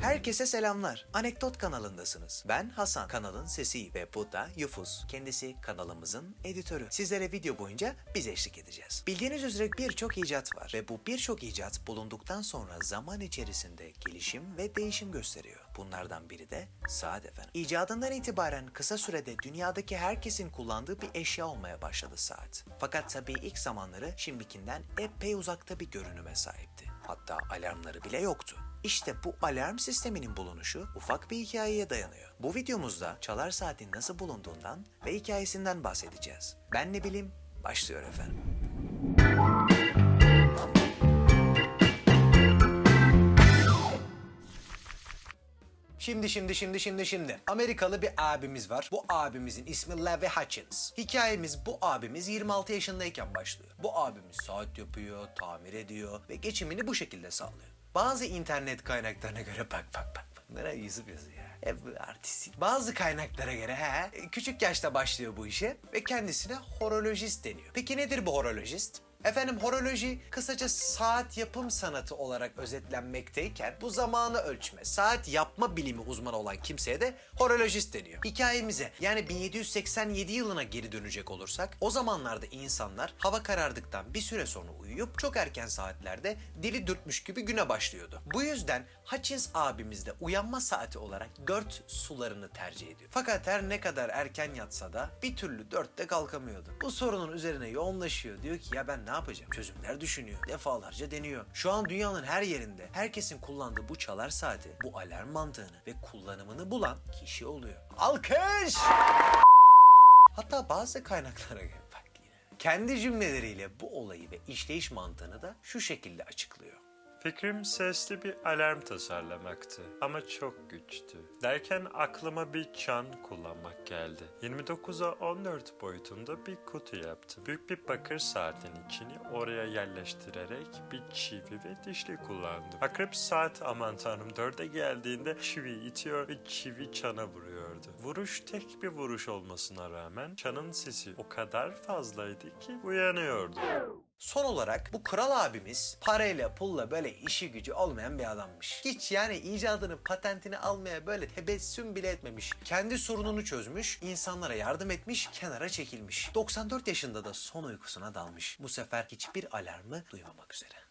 Herkese selamlar. Anekdot kanalındasınız. Ben Hasan, kanalın sesi ve bu da Yufus. Kendisi kanalımızın editörü. Sizlere video boyunca biz eşlik edeceğiz. Bildiğiniz üzere birçok icat var ve bu birçok icat bulunduktan sonra zaman içerisinde gelişim ve değişim gösteriyor. Bunlardan biri de saat efendim. İcadından itibaren kısa sürede dünyadaki herkesin kullandığı bir eşya olmaya başladı saat. Fakat tabii ilk zamanları şimdikinden epey uzakta bir görünüme sahipti. Hatta alarmları bile yoktu. İşte bu alarm sisteminin bulunuşu ufak bir hikayeye dayanıyor. Bu videomuzda çalar saatin nasıl bulunduğundan ve hikayesinden bahsedeceğiz. Ben ne bileyim başlıyor efendim. Şimdi şimdi şimdi şimdi şimdi. Amerikalı bir abimiz var. Bu abimizin ismi Levi Hutchins. Hikayemiz bu abimiz 26 yaşındayken başlıyor. Bu abimiz saat yapıyor, tamir ediyor ve geçimini bu şekilde sağlıyor. Bazı internet kaynaklarına göre bak bak bak. Bunlara yüzüp yazıyor ya. Hep artistik. Bazı kaynaklara göre he, küçük yaşta başlıyor bu işe ve kendisine horolojist deniyor. Peki nedir bu horolojist? Efendim horoloji kısaca saat yapım sanatı olarak özetlenmekteyken bu zamanı ölçme, saat yapma bilimi uzmanı olan kimseye de horolojist deniyor. Hikayemize yani 1787 yılına geri dönecek olursak o zamanlarda insanlar hava karardıktan bir süre sonra uyuyup çok erken saatlerde dili dürtmüş gibi güne başlıyordu. Bu yüzden Hutchins abimiz de uyanma saati olarak dört sularını tercih ediyor. Fakat her ne kadar erken yatsa da bir türlü dörtte kalkamıyordu. Bu sorunun üzerine yoğunlaşıyor. Diyor ki ya ben ne yapacağım? Çözümler düşünüyor. Defalarca deniyor. Şu an dünyanın her yerinde herkesin kullandığı bu çalar saati, bu alarm mantığını ve kullanımını bulan kişi oluyor. Alkış! Hatta bazı kaynaklara göre. Kendi cümleleriyle bu olayı ve işleyiş mantığını da şu şekilde açıklıyor. Fikrim sesli bir alarm tasarlamaktı ama çok güçtü. Derken aklıma bir çan kullanmak geldi. 29'a 14 boyutunda bir kutu yaptım. Büyük bir bakır saatin içini oraya yerleştirerek bir çivi ve dişli kullandım. Akrep saat aman tanrım dörde geldiğinde çivi itiyor ve çivi çana vuruyordu. Vuruş tek bir vuruş olmasına rağmen çanın sesi o kadar fazlaydı ki uyanıyordu. Son olarak bu kral abimiz parayla pulla böyle işi gücü olmayan bir adammış. Hiç yani icadını patentini almaya böyle tebessüm bile etmemiş. Kendi sorununu çözmüş, insanlara yardım etmiş, kenara çekilmiş. 94 yaşında da son uykusuna dalmış. Bu sefer hiçbir alarmı duymamak üzere.